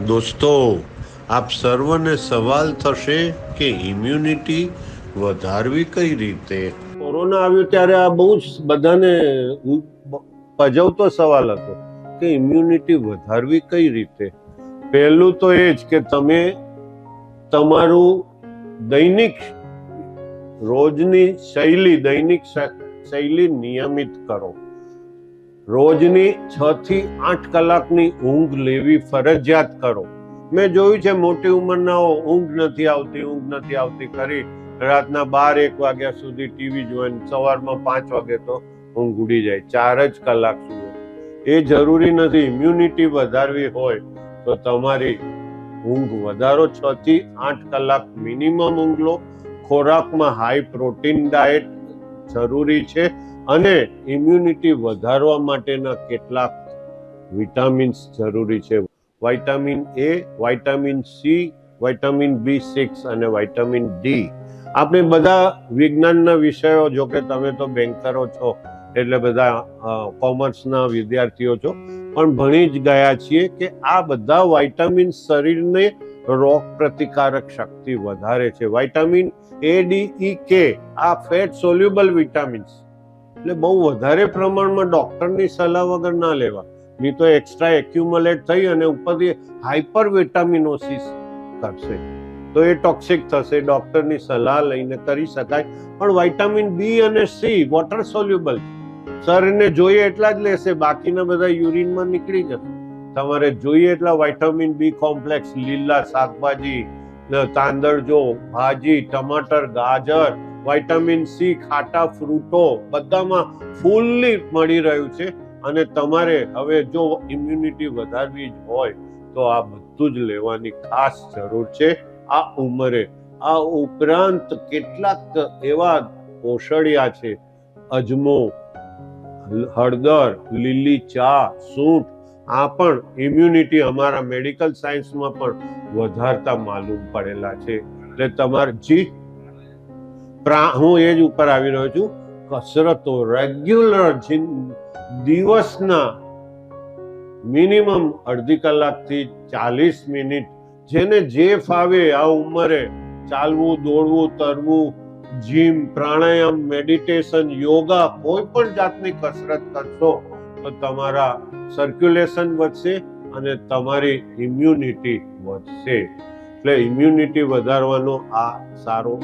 દોસ્તો, આપ સર્વને સવાલ થશે કે ઇમ્યુનિટી વધારવી કઈ રીતે? કોરોના આવ્યો ત્યારે આ બહુ જ બધાને પજવતો સવાલ હતો કે ઇમ્યુનિટી વધારવી કઈ રીતે? પહેલું તો એ જ કે તમે તમારું દૈનિક રોજની શૈલી, દૈનિક શૈલી નિયમિત કરો. રોજની છ થી આઠ કલાકની ઊંઘ લેવી ફરજિયાત કરો. મેં જોયું છે મોટી ઉંમરનાઓ ઊંઘ નથી આવતી, ઊંઘ નથી આવતી કરી રાતના બાર એક વાગ્યા સુધી ટીવી જોઈને સવારમાં પાંચ વાગે તો ઊંઘ ઉડી જાય, ચાર જ કલાક સુધી. એ જરૂરી નથી ઇમ્યુનિટી વધારવી હોય તો તમારી ઊંઘ વધારો છ થી આઠ કલાક મિનિમમ ઊંઘ લો. ખોરાકમાં હાઈ પ્રોટીન ડાયટ જરૂરી છે. અને ઇમ્યુનિટી વધારવા માટેના કેટલાક વિટામિન્સ જરૂરી છે. Vitamin A vitamin C vitamin B six અને વિટામિન ડી આપણે બધા વિજ્ઞાનના વિષયો, જો કે તમે તો બેન્કરો છો, એટલે બધા કોમર્સના વિદ્યાર્થીઓ છો, પણ ભણી જ ગયા છીએ કે આ બધા વાઇટામિન શરીરને રોગ પ્રતિકારક શક્તિ વધારે છે. વિટામિન એ ડી ઈ કે આ ફેટ સોલ્યુબલ વિટામિન્સ એટલે બહુ વધારે પ્રમાણમાં ડોક્ટરની સલાહ વગર ના લેવા. નહીં તો એક્સ્ટ્રા એક્યુમલેટ થઈ અને ઉપરથી હાઇપર વિટામિનોસિસ કરશે. તો એ ટોક્સિક થશે, ડોક્ટરની સલાહ લઈને કરી શકાય. પણ વિટામિન બી અને સી વોટર સોલ્યુબલ શરીરને જોઈએ એટલા જ લેશે, બાકીના બધા યુરિનમાં નીકળી જશે. તમારે જોઈએ એટલા વિટામિન બી કોમ્પ્લેક્સ લીલા શાકભાજી તાંદળજો ભાજી, ટમાટર, ગાજર વિટામિન સી ખાટા ફ્રૂટો બધામાં ફૂલ્લી મળી રહ્યું છે. અને તમારે હવે જો ઇમ્યુનિટી વધારવી જ હોય, તો આ બધું જ લેવાની ખાસ જરૂર છે. આ ઉંમરે, આ ઉપરાંત કેટલાક એવા ઓષળિયા છે. અજમો, હળદર, લીલી ચા સૂંઠ આ પણ ઇમ્યુનિટી અમારા મેડિકલ સાયન્સમાં પણ વધારતા માલુમ પડેલા છે. એટલે તમારે જી પ્રા- હું એ જ ઉપર આવી રહ્યો છું. કસરતો રેગ્યુલર દિવસના મિનિમમ અડધી કલાકથી ચાલીસ મિનિટ જેને જે ફાવે આ ઉંમરે ચાલવું, દોડવું, તરવું જીમ પ્રાણાયામ મેડિટેશન યોગા કોઈ પણ જાતની કસરત કરશો તો તમારા સર્ક્યુલેશન વધશે અને તમારી ઇમ્યુનિટી વધશે. એટલે ઇમ્યુનિટી વધારવાનો આ સારો